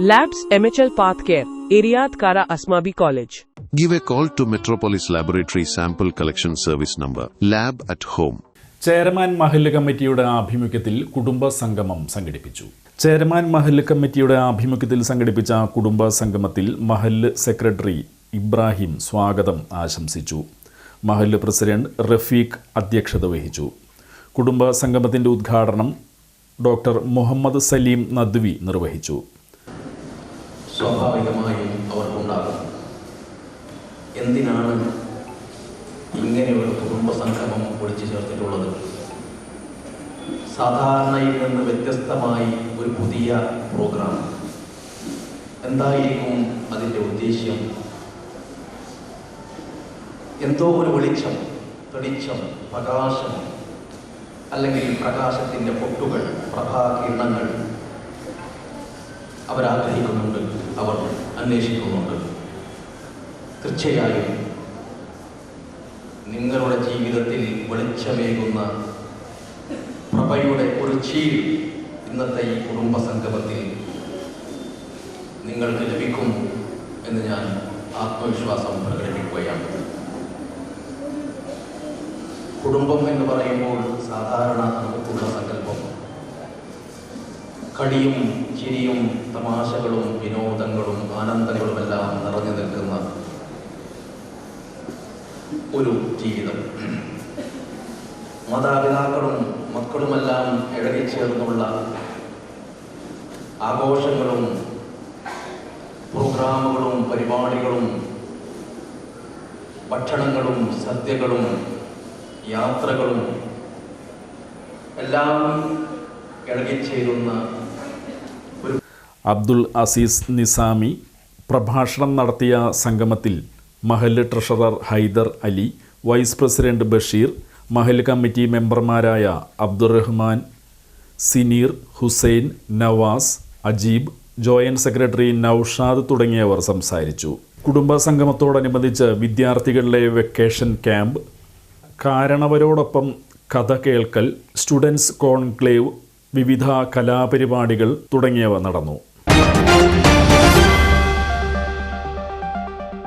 Labs MHL Path Care, Iriad Kara Asmabi College. Give a call to Metropolis Laboratory Sample Collection Service number Lab at Home. Chairman മഹല്ല് കമ്മിറ്റിയുടെ ആഭിമുഖ്യത്തിൽ കുടുംബ സംഗമം സംഘടിപ്പിച്ചു chairman മഹല്ല് കമ്മിറ്റിയുടെ ആഭിമുഖ്യത്തിൽ സംഘടിപ്പിച്ച കുടുംബ സംഗമത്തിൽ മഹല്ല് സെക്രട്ടറി ഇബ്രാഹിം സ്വാഗതം ആശംസിച്ചു മഹല്ല് പ്രസിഡന്റ് റഫീഖ് അധ്യക്ഷത വഹിച്ചു കുടുംബ സംഗമത്തിന്റെ ഉദ്ഘാടനം ഡോക്ടർ മുഹമ്മദ് സലീം നദ്വി നിർവഹിച്ചു സ്വാഭാവികമായും അവർക്കുണ്ടാകും എന്തിനാണ് ഇങ്ങനെ ഒരു കുടുംബ സംഗമം ഒളിച്ചു ചേർത്തിട്ടുള്ളത്? സാധാരണയിൽ നിന്ന് വ്യത്യസ്തമായി ഒരു പുതിയ പ്രോഗ്രാം എന്തായിരിക്കും അതിന്റെ ഉദ്ദേശ്യം? എന്തോ ഒരു വെളിച്ചം തെളിച്ചം പ്രകാശം അല്ലെങ്കിൽ പ്രകാശത്തിന്റെ പൊട്ടുകൾ പ്രഭാകിരണങ്ങൾ അവരാഗ്രഹിക്കുന്നുണ്ട്. അവർ അന്വേഷിക്കുന്നുണ്ട്. തീർച്ചയായും നിങ്ങളുടെ ജീവിതത്തിൽ വെളിച്ചമേകുന്ന പ്രഭയുടെ ഒരു ചീൽ ഇന്നത്തെ ഈ കുടുംബ സംഗമത്തിൽ നിങ്ങൾക്ക് ലഭിക്കും എന്ന് ഞാൻ ആത്മവിശ്വാസം പ്രകടിപ്പിക്കുകയാണ്. കുടുംബം എന്ന് പറയുമ്പോൾ സാധാരണ കളിയും ചിരിയും തമാശകളും വിനോദങ്ങളും ആനന്ദങ്ങളും എല്ലാം നിറഞ്ഞു നിൽക്കുന്ന ഒരു ജീവിതം. മാതാപിതാക്കളും മക്കളുമെല്ലാം ഇഴകിച്ചേർന്നുള്ള ആഘോഷങ്ങളും പ്രോഗ്രാമുകളും പരിപാടികളും ഭക്ഷണങ്ങളും സദ്യകളും യാത്രകളും എല്ലാം ഇഴകിച്ചേരുന്ന ഒരു അബ്ദുൾ അസീസ് നിസാമി പ്രഭാഷണം നടത്തിയ സംഗമത്തിൽ Mahal treasurer Haider Ali vice president Basheer Mahal committee മെമ്പർമാരായ അബ്ദുറഹ്മാൻ സിനീർ ഹുസൈൻ നവാസ് അജീബ് ജോയിന്റ് സെക്രട്ടറി നൌഷാദ് തുടങ്ങിയവർ സംസാരിച്ചു. കുടുംബ സംഗമത്തോടനുബന്ധിച്ച് വിദ്യാർത്ഥികളിലെ വെക്കേഷൻ ക്യാമ്പ് കാരണവരോടൊപ്പം കഥ കേൾക്കൽ സ്റ്റുഡൻസ് കോൺക്ലേവ് വിവിധ കലാപരിപാടികൾ തുടങ്ങിയവ നടന്നു. Thank you